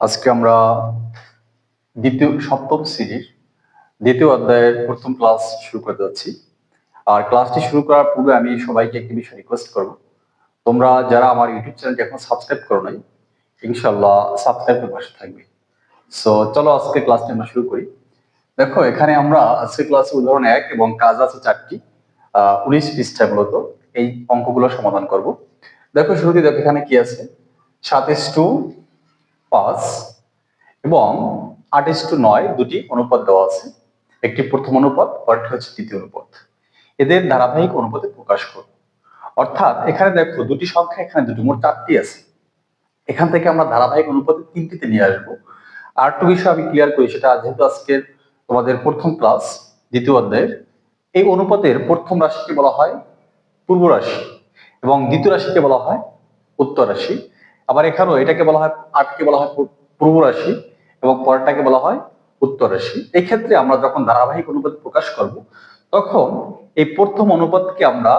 আজকে আমরা দ্বিতীয়, সপ্তম শ্রেণির দ্বিতীয় অধ্যায়ের প্রথম ক্লাস শুরু করতে যাচ্ছি। আর ক্লাসটি শুরু করার পূর্বে আমি সবাইকে একটি বিষয় রিকোয়েস্ট করব। তোমরা যারা আমার ইউটিউব চ্যানেলটি এখন সাবস্ক্রাইব করো নাই ইনশাল্লাহ সাবস্ক্রাইব করে পাশে থাকবে। সো চলো আজকে ক্লাসটি আমরা শুরু করি। দেখো, এখানে আমরা আজকে ক্লাসে উদাহরণ এক এবং কাজ আছে চারটি। উনিশ পৃষ্ঠায় মূলত এই অঙ্কগুলো সমাধান করব। দেখো, শুরুতে দেখো এখানে কি আছে? সাতাইশ টু পাঁচ এবং আঠাইশ টু নয় দুটি অনুপাত দেওয়া আছে। একটি প্রথম অনুপাত পরেরটি হচ্ছে দ্বিতীয় অনুপাত। এদের ধারাবাহিক অনুপাতে প্রকাশ করব। অর্থাৎ এখানে দেখো দুটি সংখ্যা, এখানে দুটি, মোট চারটি আছে। এখান থেকে আমরা ধারাবাহিক অনুপাতে তিনটিতে নিয়ে আসব। আর একটু বিষয় আমি ক্লিয়ার করি, সেটা যেহেতু আজকের তোমাদের প্রথম ক্লাস দ্বিতীয় অধ্যায়ের, এই অনুপাতের প্রথম রাশিকে বলা হয় পূর্ব রাশি এবং দ্বিতীয় রাশিকে বলা হয় উত্তর রাশি। আবার এখানেও এটাকে বলা হয় আটকে বলা হয় পূর্ব রাশি এবং পরেরটাকে বলা হয় উত্তর রাশি। এই ক্ষেত্রে আমরা যখন ধারাবাহিক অনুপাত প্রকাশ করব, তখন এই প্রথম অনুপাতকে আমরা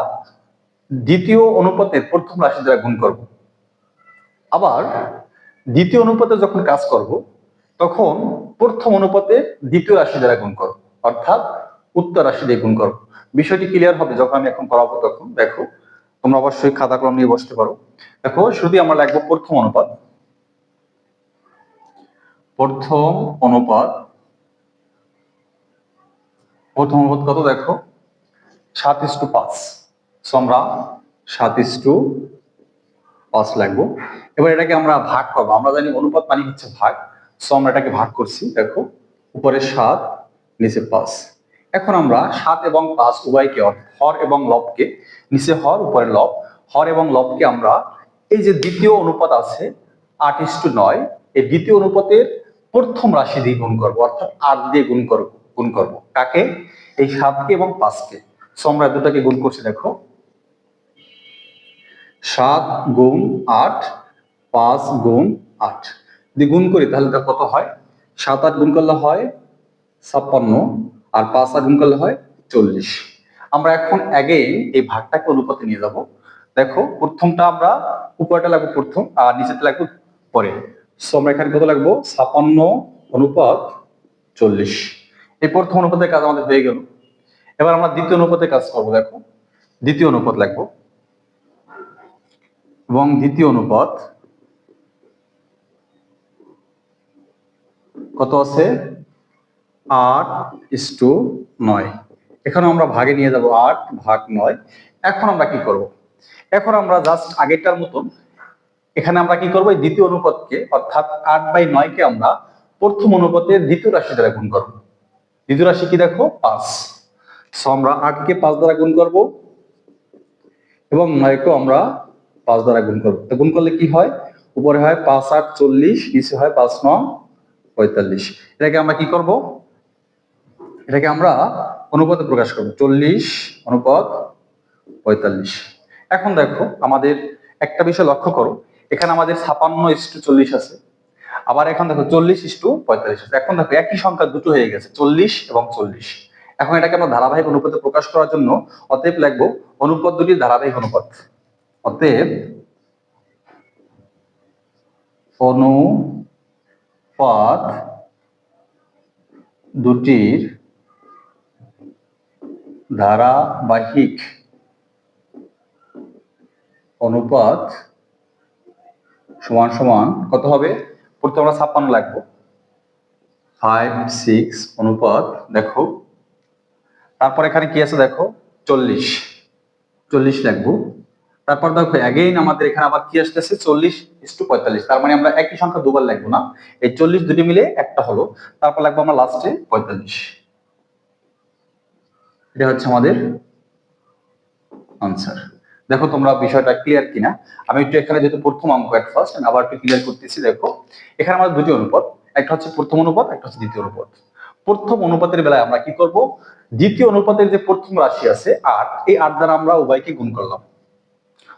দ্বিতীয় অনুপাতের প্রথম রাশি দ্বারা গুণ করব। আবার দ্বিতীয় অনুপাতে যখন কাজ করব, তখন প্রথম অনুপাতে দ্বিতীয় রাশি দ্বারা গুণ করব, অর্থাৎ উত্তর রাশি দিয়ে গুণ করব। বিষয়টি ক্লিয়ার হবে যখন আমি এখন করাবো তখন। দেখো, তোমরা অবশ্যই খাতা কলম নিয়ে বসতে পারো। দেখো, শুধু আমরা লিখব প্রথম অনুপাত। প্রথম অনুপাত প্রথম অনুপাত কত দেখো? সাত ইস টু পাঁচ। আমরা সাত ইস টু পাঁচ লাগবো এবার এটাকে আমরা ভাগ করব। আমরা জানি অনুপাত মানে হচ্ছে ভাগ। সো আমরা এটাকে ভাগ করছি, দেখো উপরে সাত, নিচে পাঁচ। এখন আমরা সাত এবং পাঁচ উভয়কে হর এবং লবকে, নিচে হর উপরে লব, হর এবং লবকে আমরা এই যে দ্বিতীয় অনুপাত আছে আট ইস টু নয়, এই দ্বিতীয় অনুপাতের প্রথম রাশি দিয়ে গুণ করব, অর্থাৎ আট দিয়ে গুণ করব গুণ করব। কাকে? এই সাতকে এবং পাঁচকে। সো আমরা দুটাকে গুণ করছি, দেখো। সাত গুণ আট, পাঁচ গুণ আট। যদি গুণ করি, তাহলে এটা কত হয়? সাত আট গুণ করলে হয় ছাপ্পান্ন, আর পাঁচ আট গুণ করলে হয় চল্লিশ। আমরা এখন আগে এই ভাগটাকে অনুপাতে নিয়ে যাব। দেখো, প্রথমটা আমরা উপরটা লাগবো প্রথম আর নিচেটা লাগবো পরে। সো আমরা এখানে কত লাগবো? ছাপান্ন অনুপাত চল্লিশ। এই প্রথম অনুপাতের কাজ আমাদের হয়ে গেল। এবার আমরা দ্বিতীয় অনুপাতের কাজ করব, দেখো। দ্বিতীয় অনুপাত লাগবো। এবং দ্বিতীয় অনুপাত কত আছে? আট ইস টু নয়। এখানে আমরা ভাগে নিয়ে যাব আট ভাগ নয়। এখন আমরা কি করব? এখন আমরা জাস্ট আগেরটার মতন, এখানে আমরা কি করব? দ্বিতীয় অনুপাতকে, অর্থাৎ আট বাই নয়কে আমরা প্রথম অনুপাতের দ্বিতীয় রাশি দ্বারা গুণ করব। দ্বিতীয় রাশি কি দেখো? পাঁচ। আমরা আটকে পাঁচ দ্বারা গুণ করব এবং নয়কে আমরা পাঁচ দ্বারা গুণ করব। তো গুণ করলে কি হয়? উপরে হয় পাঁচ আট চল্লিশ, নিচে হয় পাঁচ ন পঁয়তাল্লিশ। এটাকে আমরা কি করব? এটাকে আমরা অনুপাতে প্রকাশ করব। চল্লিশ অনুপাত পঁয়তাল্লিশ। এখন দেখো আমাদের একটা বিষয় লক্ষ্য করো। এখানে আমাদের ছাপান্ন ইস্টু চল্লিশ আছে। আবার এখন দেখো চল্লিশ ইস্টু পঁয়তাল্লিশ আছে। এখন দেখো একই সংখ্যা দুটো হয়ে গেছে, চল্লিশ এবং চল্লিশ। এখন এটাকে আমরা ধারাবাহিক অনুপাতে প্রকাশ করার জন্য অতএব লিখব অনুপাত দুটি ধারাবাহিক অনুপাত। অতএব অনুপাত দুটির ধারাবাহিক অনুপাত সমান সমান কত হবে? প্রথমে আমরা ছাপ্পান্ন লাগবো ফাইভ সিক্স অনুপাত, দেখো। তারপর এখানে কি আছে দেখো? চল্লিশ। চল্লিশ লাগবো তারপর দেখো অ্যাগেইন আমাদের এখানে আবার কি আসতেছে? চল্লিশ টু পঁয়তাল্লিশ। তার মানে আমরা একই সংখ্যা দুবার লাগবো না। এই চল্লিশ দুটি মিলে একটা হলো। তারপর লাগবো আমরা লাস্টে পঁয়তাল্লিশ। এটা হচ্ছে আমাদের আনসার দেখো তোমরা বিষয়টা ক্লিয়ার কিনা? আমি একটু এখানে যেহেতু প্রথম অঙ্ক এট ফার্স্ট আবার একটু ক্লিয়ার করতেছি, দেখো। এখানে আমাদের দুটি অনুপাত, একটা হচ্ছে প্রথম অনুপাত, একটা হচ্ছে দ্বিতীয় অনুপাত। প্রথম অনুপাতের বেলায় আমরা কি করব? দ্বিতীয় অনুপাতের যে প্রথম রাশি আছে আট, এই আট দ্বারা আমরা উভয়কে গুণ করলাম।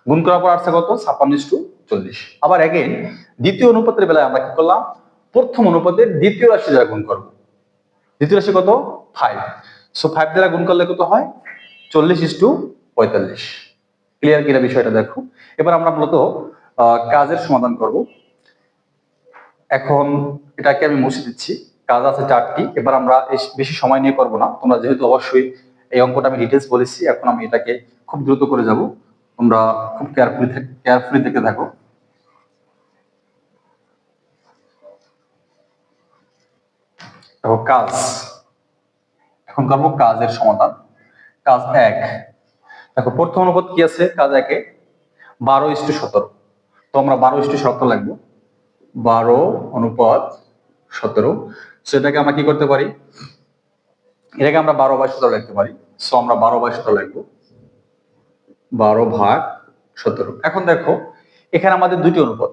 গুণ করার পর আসছে কত? ছাপ্পান্ন টু চল্লিশ। আবার অ্যাগেন দ্বিতীয় অনুপাতের বেলায় আমরা কি করলাম? প্রথম অনুপাতের দ্বিতীয় রাশি দ্বারা গুণ করব। দ্বিতীয় রাশি কত? ফাইভ সো ফাইভ দ্বারা গুণ করলে কত হয়? চল্লিশ ইস টু পঁয়তাল্লিশ। ক্লিয়ার কিনা বিষয়টা দেখো। এবার আমরা মূলত কাজের সমাধান করব। এখন এটাকে আমি মুছে দিচ্ছি। কাজ আছে চারটি। এবার আমরা বেশি সময় নিয়ে করব না। তোমরা যেহেতু অবশ্যই এই অঙ্কটা আমি ডিটেলস বলেছি, এখন আমি এটাকে খুব দ্রুত করে যাব। তোমরা খুব কেয়ারফুলি কেয়ারফুলি থাকো দেখো, কাজ। এখন করব কাজের সমাধান। কাজ এক। দেখো, প্রথম অনুপাত কি আছে? কাজ একে। বারো ইস্টু সতেরো। তো আমরা বারো ইস্টু সতেরো লাগবো। বারো অনুপাত সতেরো। সেটাকে আমরা কি করতে পারি? এটাকে আমরা বারো বাই সতেরো লিখতে পারি। সো আমরা বারো বাই সতেরো লিখব। বারো ভাগ সতেরো। এখন দেখো, এখানে আমাদের দুটি অনুপাত।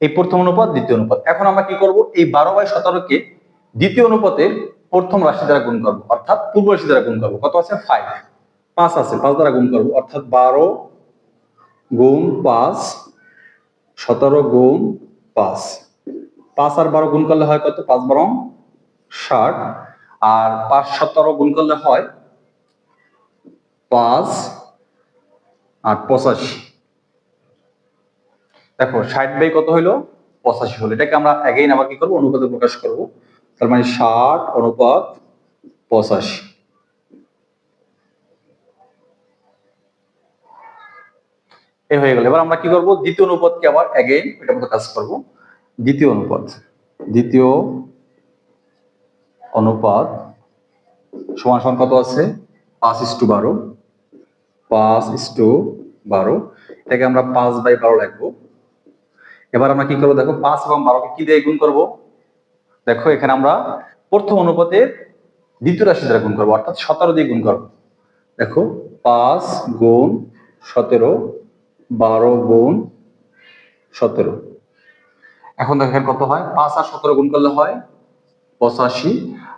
এই প্রথম অনুপাত, দ্বিতীয় অনুপাত। এখন আমরা কি করব? এই বারো বাই সতেরোকে দ্বিতীয় অনুপাতের প্রথম রাশি দ্বারা গুণ করব। অর্থাৎ পূর্ব রাশি দ্বারা গুণ করব। কত আছে? ফাইভ পাঁচ আছে, পাঁচ দ্বারা গুণ করব, অর্থাৎ বারো গুণ পাঁচ, সতেরো গুণ পাঁচ। পাঁচ আর বারো গুণ করলে হয় কত? পাঁচ বারো ষাট। আর পাঁচ সতেরো গুণ করলে হয় পাঁচ আর পঁচাশি। দেখো, ষাট বাই কত হইল? পঁচাশি হলো। এটাকে আমরা অ্যাগেইন আবার কি করব? অনুপাতে প্রকাশ করব। তার মানে ষাট অনুপাত পঁচাশি। এ হয়ে গেল। এবার আমরা কি করব? দ্বিতীয় অনুপাতকে আবার অ্যাগেইন এটার মতো কাজ করব। দ্বিতীয় অনুপাত। দ্বিতীয় অনুপাত সমান সমান কত আছে, পাঁচ ইস্টু বারো। পাঁচ ইস্টু বারো। এটাকে আমরা পাঁচ বাই বারো লিখব। এবার আমরা কি করব? দেখো, পাঁচ এবং বারোকে কি দিয়ে গুণ করব? দেখো, এখানে আমরা প্রথম অনুপাতের দ্বিতীয় রাশি দ্বারা গুণ করব, অর্থাৎ সতেরো দিয়ে গুণ করব। দেখো, পাঁচ গুণ সতেরো বারো গুণ সতেরো। এখন দেখেন কত হয়? পাঁচ আর সতেরো গুণ করলে হয় পঁচাশি।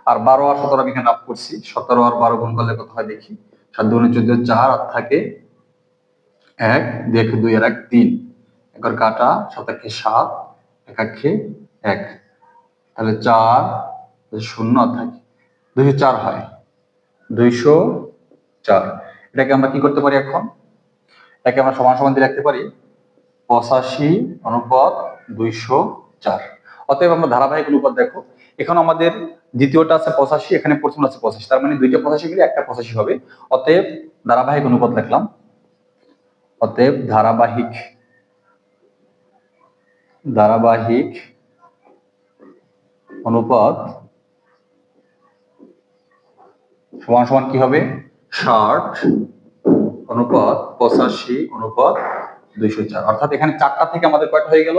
আর বারো আর সতেরো আমি এখানে করছি। সতেরো আর বারো গুণ করলে কত হয় দেখি? সাত দুগুণে চোদ্দ, চার আর থাকে এক দেখ দুই, আর এক, তিন। একর কাটা শতাক্ষে সাত একাক্ষে এক তাহলে চার শূন্য আর থাকে। দুইশো চার হয়। দুইশো চার। এটাকে আমরা কি করতে পারি এখন? এটাকে আমরা সমান সমান দিয়ে রাখতে পারি পঁচাশি অনুপাত দুইশো চার। অতএব আমরা ধারাবাহিক অনুপাত দেখো। এখন আমাদের দ্বিতীয়টা আছে পঁচাশি, এখানে প্রথম আছে পঁচাশি। তার মানে দুইটা পঁচাশি মিলে একটা পঁচাশি হবে। অতএব ধারাবাহিক অনুপাত লিখলাম। অতএব ধারাবাহিক ধারাবাহিক অনুপাত সমান সমান কি হবে? ষাট অনুপাত পঁচাশি অনুপাত দুইশো চার। অর্থাৎ এখানে চারটা থেকে আমাদের কয়টা হয়ে গেল?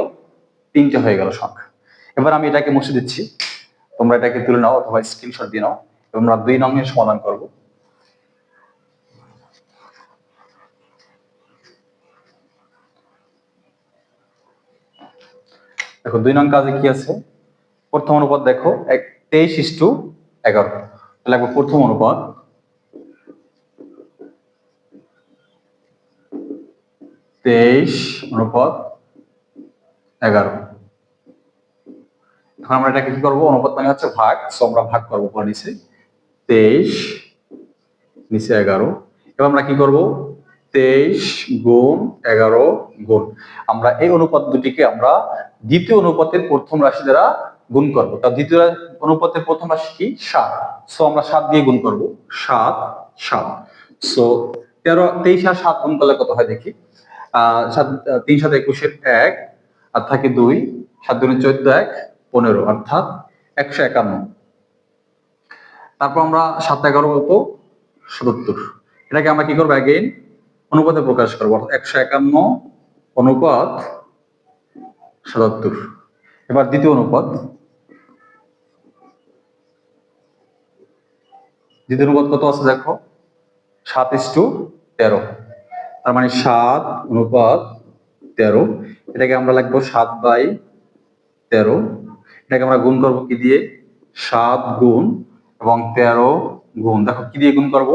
তিনটে হয়ে গেল সংখ্যা। এবার আমি এটাকে মুছে দিচ্ছি। তোমরা এটাকে তুলে নাও অথবা স্ক্রিনশট দিয়ে নাও। এবং আমরা দুই নংয়ের সমাধান করব। দেখো, দুই নং কাজে কি আছে? প্রথম অনুপাত দেখো তেইশ ইস্টু এগারো। তাহলে প্রথম অনুপাত তেইশ, অনুপাত এগারো। এখন আমরা এটাকে কি করব? অনুপাত মানে হচ্ছে ভাগ। সো আমরা ভাগ করব পর নিচে। তেইশ নিচে এগারো। এবার আমরা কি করব? তেইশ গুণ এগারো গুণ। আমরা এই অনুপাত দুটিকে আমরা দ্বিতীয় অনুপাতের প্রথম রাশি দ্বারা গুণ করব। তা দ্বিতীয় অনুপাতের প্রথম রাশি কি? সাত। সো আমরা সাত দিয়ে গুণ করব। সাত সাত। সো তেরো, তেইশ আর সাত গুণ করলে কত হয় দেখি? তিন, সাত, একুশের এক, আর থাকে দুই, সাত দুই চোদ্দ, এক, পনেরো, অর্থাৎ একশো একান্ন। তারপর আমরা সাত, এগারো কত সত্তর। এটাকে আমরা কি করব অ্যাগেইন অনুপাতে প্রকাশ করব, অর্থাৎ একশো একান্ন অনুপাত সাতাত্তর এবার দ্বিতীয় অনুপাত। দ্বিতীয় অনুপাত কত আছে দেখো? সাত ইস্টু তেরো। তার মানে সাত অনুপাত তেরো। এটাকে আমরা লিখব সাত বাই তেরো। এটাকে আমরা গুণ করব কি দিয়ে? সাত গুণ এবং তেরো গুণ। দেখো কি দিয়ে গুণ করব?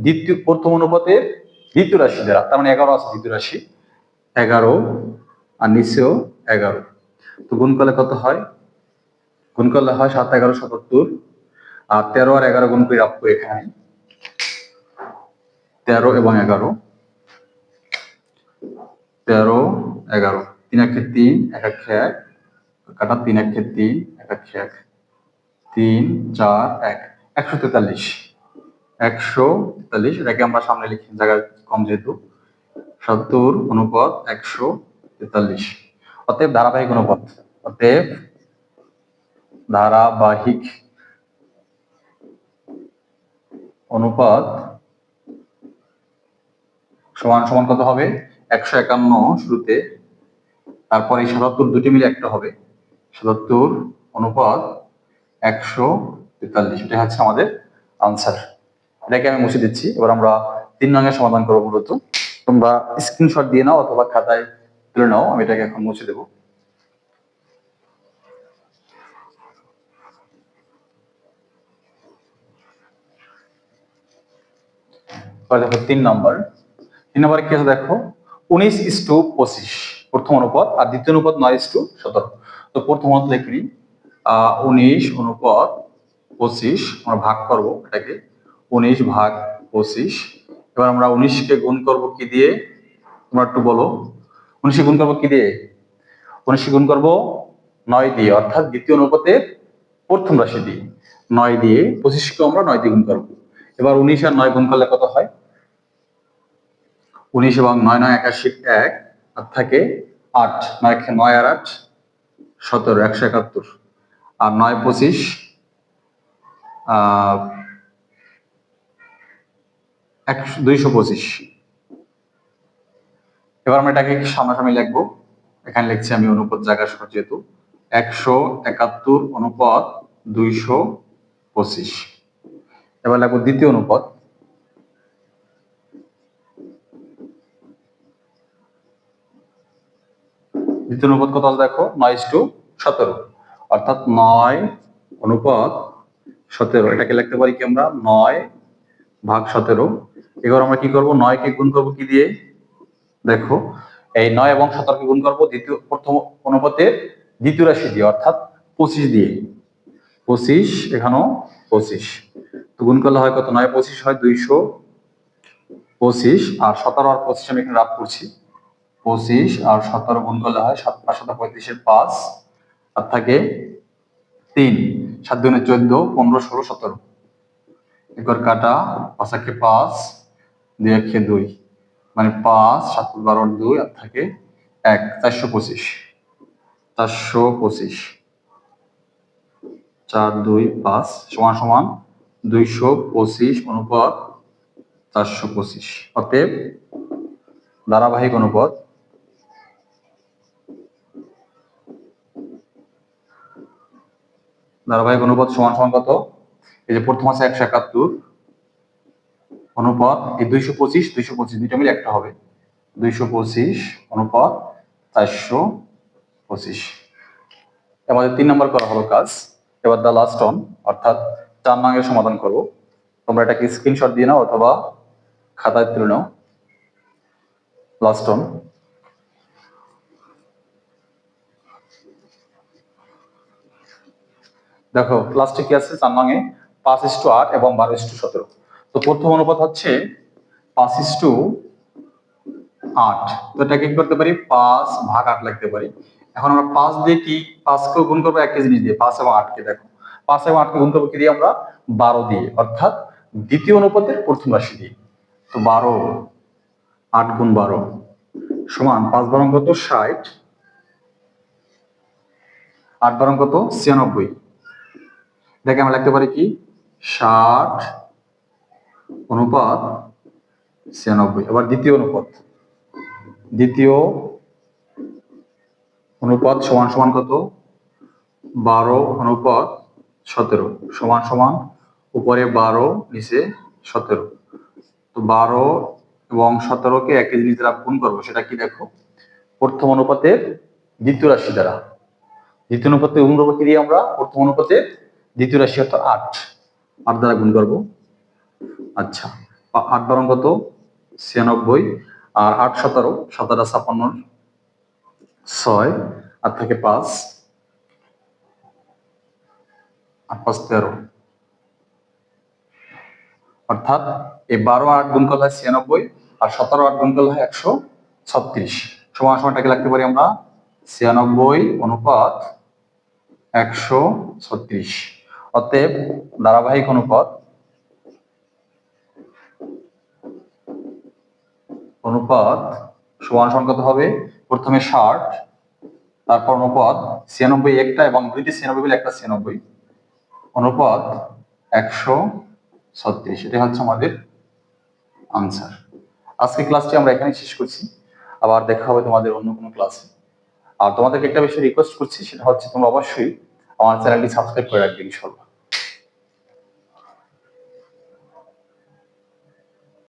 দ্বিতীয়, প্রথম অনুপাতের দ্বিতীয় রাশি দ্বারা। তার মানে এগারো আছে দ্বিতীয় রাশি। এগারো আর নিচেও এগারো। তো গুণ করলে কত হয়? গুণ করলে হয় সাত, এগারো সাতাত্তর আর তেরো আর এগারো গুণ করে রাখব এখানে। তেরো এবং এগারো। তেরো, এগারো। তিন একে তিন, এক একে এক। কাটা তিন একে তিন, এক একে এক। তিন, চার, এক। একশো তেতাল্লিশ। একশো তেতাল্লিশ, এটাকে আমরা সামনে লিখি জায়গায় কম যেহেতু। সত্তর অনুপাত একশো তেতাল্লিশ। অতএব ধারাবাহিক অনুপাত। অতএব ধারাবাহিক অনুপাত সমান সমান কত হবে? একশো একান্ন শুরুতে, তারপরে সাতাত্তর দুটি মিলে একটা হবে। সাতাত্তর অনুপাত একশো তেতাল্লিশ এটা হচ্ছে আমাদের আনসার এটাকে আমি মুছে দিচ্ছি। এবার আমরা তিন রঙের সমাধান করব মূলত। তোমরা স্ক্রিনশট দিয়ে নাও অথবা খাতায় তুলে নাও, আমি এটাকে এখন মুছে দেবো। দেখো তিন নম্বর। তিন নম্বরে কি আছে দেখো? উনিশ ইস টু পঁচিশ। প্রথম অনুপাত আর দ্বিতীয় অনুপাত নয় ইস টু সতেরো। তো প্রথম অনুপাত লিখি আহ উনিশ অনুপাত পঁচিশ, আমরা ভাগ করব এটাকে। উনিশ ভাগ পঁচিশ। এবার আমরা উনিশকে গুণ করব কি দিয়ে? তোমরা একটু বলো। উনিশে গুণ করব কি দিয়ে? উনিশে গুণ করব নয় দিয়ে। অর্থাৎ দ্বিতীয় অনুপাতের প্রথম রাশি দিয়ে। নয় দিয়ে পঁচিশকে আমরা নয় দিয়ে গুণ করব। এবার উনিশ আর নয় গুণ করলে কত হয়? উনিশ এবং নয় নয় একাশি এক, আর থাকে আট, নয় নয় আর আট, সতেরো, একশো একাত্তর। আর নয় পঁচিশ একশো দুইশো পঁচিশ। এবার আমরা এটাকে সামনাসামনি লিখব। এখানে লিখছি আমি অনুপদ জায়গা সহ যেহেতু, একশো একাত্তর অনুপাত দুইশো পঁচিশ। এবার লাগবো দ্বিতীয় অনুপাত। দ্বিতীয় অনুপাত কত আছে দেখো? নয় টু সতেরো। অর্থাৎ নয় অনুপাত সতেরো। এটাকে লিখতে পারি কি আমরা? নয় ভাগ সতেরো। এবার আমরা কি করব? নয়কে গুণ করব কি দিয়ে? দেখো, এই নয় এবং সতেরোকে গুণ করব দ্বিতীয়, প্রথম অনুপাতের দ্বিতীয় রাশি দিয়ে, অর্থাৎ পঁচিশ দিয়ে। পঁচিশ, এখানেও পঁচিশ। তো গুণ করলে হয় কত? নয় পঁচিশ হয় দুইশো পঁচিশ। আর সতেরো আর পঁচিশ আমি এখানে রাত করছি। পঁচিশ আর সতেরো গুণ করলে হয় সাত, পাঁচ পঁয়ত্রিশের পাঁচ, আর থাকে তিন, সাত দুগুণে চোদ্দ, পনেরো, ষোলো, সতেরো। একর কাটা, পাঁচ একে পাঁচ, দুই একে দুই। মানে পাঁচ, সাত বারো দুই, আর থাকে এক, চারশো পঁচিশ। চারশো পঁচিশ। চার, দুই, পাঁচ, সমান সমান দুইশো পঁচিশ অনুপাত চারশো পঁচিশ। অতএব ধারাবাহিক অনুপাত ধারাবাহিক অনুপাত সমান সমান কত? এই যে প্রথম আছে একশো একাত্তর। অনুপাত, এই দুইশো পঁচিশ দুইশো পঁচিশ দুইটা মিলে একটা হবে। দুইশো পঁচিশ, অনুপাত চারশো পঁচিশ। আমাদের তিন নম্বর করা হলো কাজ। এবার দা লাস্ট অন অর্থাৎ চার নঙ্গের সমাধান করব। তোমরা এটাকে স্ক্রিনশট দিয়ে নাও অথবা খাতায় তুলে নাও। লাস্ট অন দেখো লাস্টে কি আছে? চার নঙে পাঁচ ইস টু আট এবং বারো ইস টু সতেরো। তো প্রথম অনুপাত হচ্ছে পাঁচ ইস টু আট। তো এটাকে কি করতে পারি? পাঁচ ভাগ আট লিখতে পারি। এখন আমরা পাঁচ দিয়ে কি পাঁচকেও গুণ করব? একটা জিনিস দিয়ে। পাঁচ এবং আটকে দেখো। পাঁচ এবং আটকে গুণ করব কি দিয়ে আমরা? বারো দিয়ে। অর্থাৎ দ্বিতীয় অনুপাতের প্রথম রাশি দিয়ে। তো বারো, আট গুণ বারো সমান পাঁচ বারং কত ষাট, আট বারং কত ছিয়ানব্বই। দেখে আমরা লিখতে পারি কি? ষাট অনুপাত ছিয়ানব্বই। এবার দ্বিতীয় অনুপাত। দ্বিতীয় অনুপাত সমান সমান কত? বারো অনুপাত সতেরো। সমান সমান উপরে বারো, নিচে সতেরো। তো বারো এবং সতেরোকে একই জিনিস দ্বারা গুণ করব, সেটা কি দেখো? প্রথম অনুপাতের দ্বিতীয় রাশি দ্বারা। দ্বিতীয় অনুপাতে গুণ করব কি দিয়ে আমরা প্রথম অনুপাতের দ্বিতীয় রাশি অর্থাৎ আট। আট দ্বারা গুণ করব। আচ্ছা আট বারং কত? ছিয়ানব্বই। আর আট সতেরো সতেরো ছাপ্পান্ন, ছয় আর থাকে পাঁচ, আট পাঁচ তেরো। অর্থাৎ এই বারো আট গুণ করলে হয় ছিয়ানব্বই, আর সতেরো আট গুণ করলে হয় একশো ছত্রিশ। সমান সময়টাকে লাগতে পারি আমরা ছিয়ানব্বই অনুপাত একশো ছত্রিশ। অতএব ধারাবাহিক অনুপাত অনুপাত সমান কত হবে, প্রথমে ষাট, তারপর অনুপাত ছিয়ানব্বই একটা এবং দুইটি ছিয়ানব্বই মিলে একটা ছিয়ানব্বই। অনুপাত একশো ছত্রিশ এটা হচ্ছে আমাদের আনসার আজকে ক্লাসটি আমরা এখানে শেষ করছি। আবার দেখা হবে তোমাদের অন্য কোনো ক্লাসে আর তোমাদেরকে একটা বিষয় রিকোয়েস্ট করছি, সেটা হচ্ছে তোমরা অবশ্যই আমার চ্যানেলটি সাবস্ক্রাইব করে রাখবেন ইনশাল্লাহ